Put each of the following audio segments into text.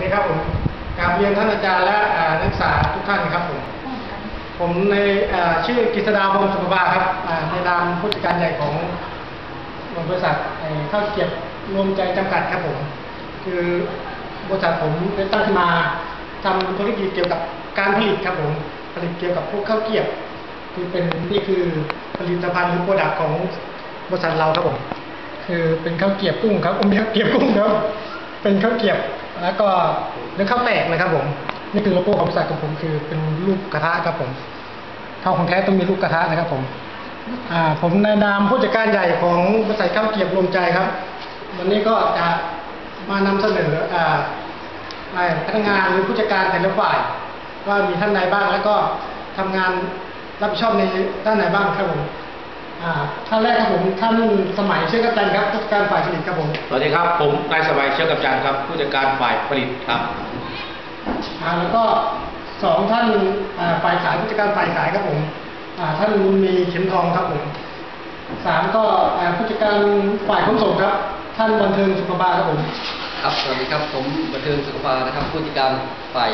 ดีครับผมกราบเรียนท่านอาจารย์และนักศึกษาทุกท่านครับผม ผมในชื่อกฤษดาวงศ์สุภบาครับในนามผู้จัดการใหญ่ของบริษัทข้าวเกรียบรวมใจจำกัดครับผม คือบริษัทผมได้ตั้งขึ้นมาทำธุรกิจเกี่ยวกับการผลิตครับผม ผลิตเกี่ยวกับพวกข้าวเกียบ คือเป็นนี่คือผลิตภัณฑ์หรือโปรดักต์ของบริษัทเราครับผม คือเป็นข้าวเกียบกุ้งครับไม่ใช่เกียบกุ้งครับ เป็นข้าวเกียบ แล้วก็เนื้อข้าวแตกนะครับผมนี่คือโลโก้ของบริษัทของผมคือเป็นรูปกระทะครับผมข้าวของแท้ต้องมีรูปกระทะนะครับผมอ่าผมในนามผู้จัดการใหญ่ของบริษัทข้าวเกียบรวมใจครับ วันนี้ก็จะมานำเสนออ่าพนักงานหรือผู้จัดการแต่ละฝ่ายว่ามีท่านใดบ้างแล้วก็ทำงานรับผิดชอบในด้านไหนบ้างครับผม อ่าท่านแรกครับผมท่านสมัยเชื่อกัจันทร์ครับผู้จัดการฝ่ายผลิตครับผมสวัสดีครับ ผมนายสบายเชื้อกับจันทร์ครับ ผู้จัดการฝ่ายผลิตครับอ่าแล้วก็สองท่านอ่าฝ่ายขายผู้จัดการฝ่ายขายครับผมอ่าท่านบุญมีเข็มทองครับผมสามก็อ่าผู้จัดการฝ่ายขนส่งครับ ท่านบันเทิงสุขบาลครับผมครับสวัสดีครับผมบันเทิงสุขภานะครับผู้จัดการฝ่าย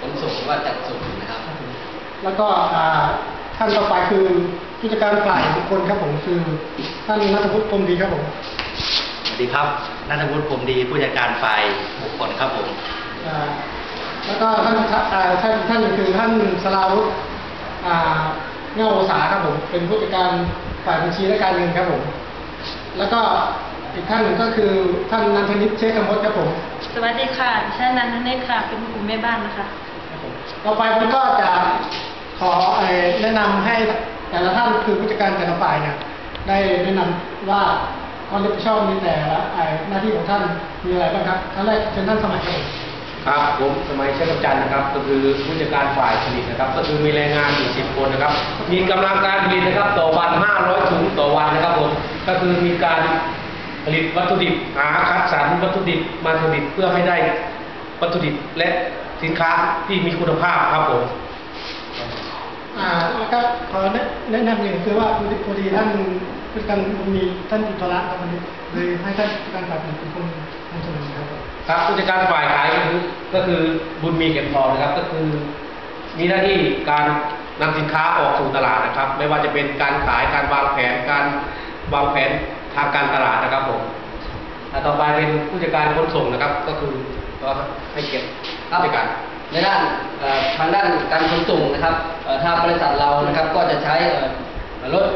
ขนส่งหรือว่าจัดส่งนะครับ แล้วก็อ่า ท่านต่อไปคือผู้จัดการฝ่ายบุคคลครับผมคือท่านนัทวุฒิพรหมดีครับผมสวัสดีครับนัทวุฒิผมดีผู้จัดการฝ่ายบุคคลครับผมอ่าแล้วก็ท่านอ่าท่านท่านหนึ่งคือท่านสลาวุฒิอ่าเงาโอสาครับผมเป็นผู้จัดการฝ่ายบัญชีและการเงินครับผมแล้วก็อีกท่านหนึ่งก็คือท่านนันทนิตเชษฐมดครับผม สวัสดีค่ะดิฉันนันทเนศค่ะเป็นกลุ่มแม่บ้านนะคะครับผมต่อไปผมก็จะ ขอแนะนำให้แต่ละท่านคือผู้จัดการแต่ละฝ่ายเนี่ยได้แนะนำว่าความรับผิดชอบมีแต่ละเอ่อหน้าที่ของท่านมีอะไรบ้างครับท่านแรกเชิญท่านสมัยครับผมครับผมสมัยเชื้อกับจันทร์นะครับ ก็คือผู้จัดการฝ่ายผลิตนะครับ ก็คือมีแรงงานอยู่10คนนะครับ มีกำลังการผลิตนะครับต่อวัน 500ถุงต่อวันนะครับผมก็คือมีการผลิตวัตถุดิบหาคัดสรรวัตถุดิบมาผลิตเพื่อให้ได้วัตถุดิบและสินค้าที่มีคุณภาพครับผม อ่าแล้วก็ขอแนะนำหนึ่งคือว่าพอดีท่านผู้จัดการมีท่านอิทระครับวันนี้เลยให้ท่านผู้จัดการฝ่ายผลิตเป็นคนนำเสนอครับครับผู้จัดการฝ่ายขายก็คือก็คือบุญมีเก็บทองนะครับ ก็คือ มีหน้าที่การนำสินค้าออกสู่ตลาดนะครับ ไม่ว่าจะเป็นการขายการวางแผนการวางแผนทางการตลาดนะครับผมและต่อไปเป็นผู้จัดการขนส่งนะครับ ก็คือก็ให้เก็บครับผู้จัดการ ในด้านทางด้านการขนส่งนะครับเอ่อทางบริษัทเรานะครับก็จะใช้รถ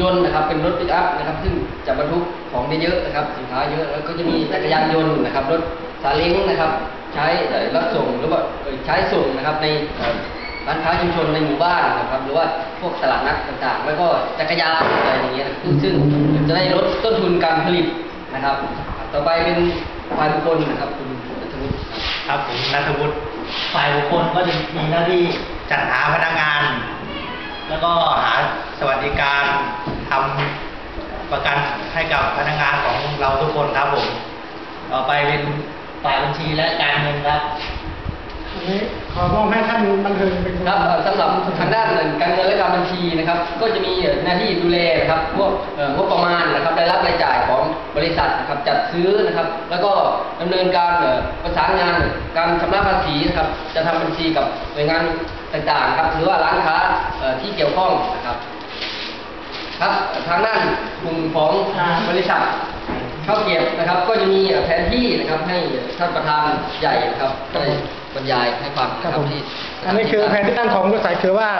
ยนต์นะครับเป็นรถปิกอัพนะครับ ซึ่งจะบรรทุกของได้เยอะนะครับ สินค้าเยอะแล้วก็จะมีจักรยานยนต์นะครับ รถซาเล้งนะครับ ใช้รับส่งหรือว่าใช้ส่งนะครับในร้านค้าชุมชนในหมู่บ้านนะครับ หรือว่าพวกตลาดนัดต่างๆ แล้วก็จักรยานอะไรอย่างเงี้ยซึ่งซึ่งจะได้ลดต้นทุนการผลิตนะครับ ต่อไปเป็นฝ่ายบุคคลนะครับคุณนัทวุฒิครับครับผมนัทวุฒิ ฝ่ายบุคคลก็จะมีหน้าที่จัดหาพนักงาน แล้วก็หาสวัสดิการทำประกันให้กับพนักงานของเราทุกคนครับผม ต่อไปเป็นฝ่ายบัญชีและการเงินครับ นนี้ขอมอบให้ท่านบันเทิงเป็นคนครับเอ่อสำหรับทางด้านการเงินและการบัญชีนะครับ ก็จะมีเอ่อหน้าที่ดูแลนะครับพวกเอ่องบประมาณนะครับรายรับรายจ่ายของบริษัทนะครับจัดซื้อนะครับ แล้วก็ดำเนินการเอ่อประสานงานการชำระภาษีนะครับจะทำบัญชีกับหน่วยงานต่างๆครับหรือว่าร้านค้าเอ่อที่เกี่ยวข้องนะครับ ครับทางด้านกลุ่มของบริษัท ข้าวเกรียบนะครับ ก็จะมีเอ่อแผนที่นะครับให้ท่านประธานใหญ่นะครับได้บรรยายให้ฟังครับนะผมที่อันนี้คือแผนที่ตั้งของบริษัทคือว่า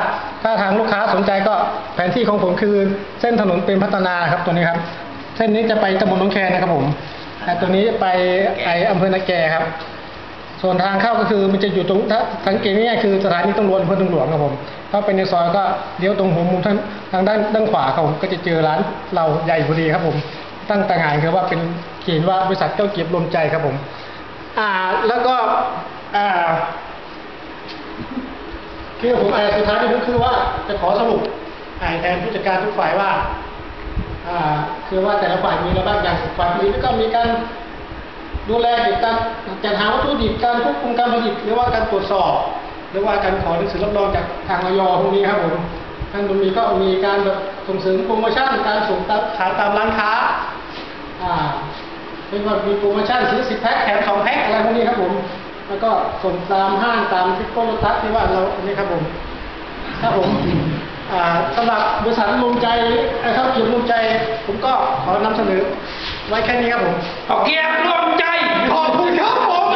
ถ้าทางลูกค้าสนใจก็แผนที่ของผมคือ เส้นถนนเป็นพัฒนาครับตัวนี้ครับ เส้นนี้จะไปตำบลหนองแคนะครับผมแต่ตัวนี้ไปไออำเภอนาแกครับ ส่วนทางเข้าก็คือมันจะอยู่ตรงถ้าสังเกตง่ายๆคือสถานีตำรวจอำเภอตำรวจครับผมเข้าไปในซอยก็เลี้ยวตรงหัวมุมทางทางด้านด้านขวาครับผมก็จะเจอร้านเราใหญ่พอดีครับผม ตั้งต่างหากคือว่าเป็นเขียนว่าบริษัทเจ้าเก็บรวมใจครับผม อ่าแล้วก็อ่าคือผมอ่าสุดท้ายนี่ก็คือว่าจะขอสรุปแทนผู้จัดการทุกฝ่ายว่าอ่า คือว่าแต่ละฝ่ายมีอะไรบ้างอย่างฝ่ายผลิตก็มีการดูแลเกี่ยวกับการจัดหาวัตถุดิบการควบคุมการผลิตหรือว่าการตรวจสอบ หรือว่าการขอหนังสือรับรองจากทางออยพวกนี้ครับผมทางตรงนี้ก็มีการแบบส่งเสริมโปรโมชั่นการส่งตามขายตามร้านค้า อ่าเป็นว่ามีโปรโมชั่นซื้อสิบแพ็คแถมสองแพ็คอะไรพวกนี้ครับผม แล้วก็ส่งตามห้างตามที่โปรตัสที่ว่าเราอันนี้ครับผมครับผมอ่าสำหรับบริษัทรวมใจนะครับจุดรวมใจ ผมก็ขอนำเสนอไว้แค่นี้ครับผมเอาเกียรติร่วมใจ ขอบคุณครับผม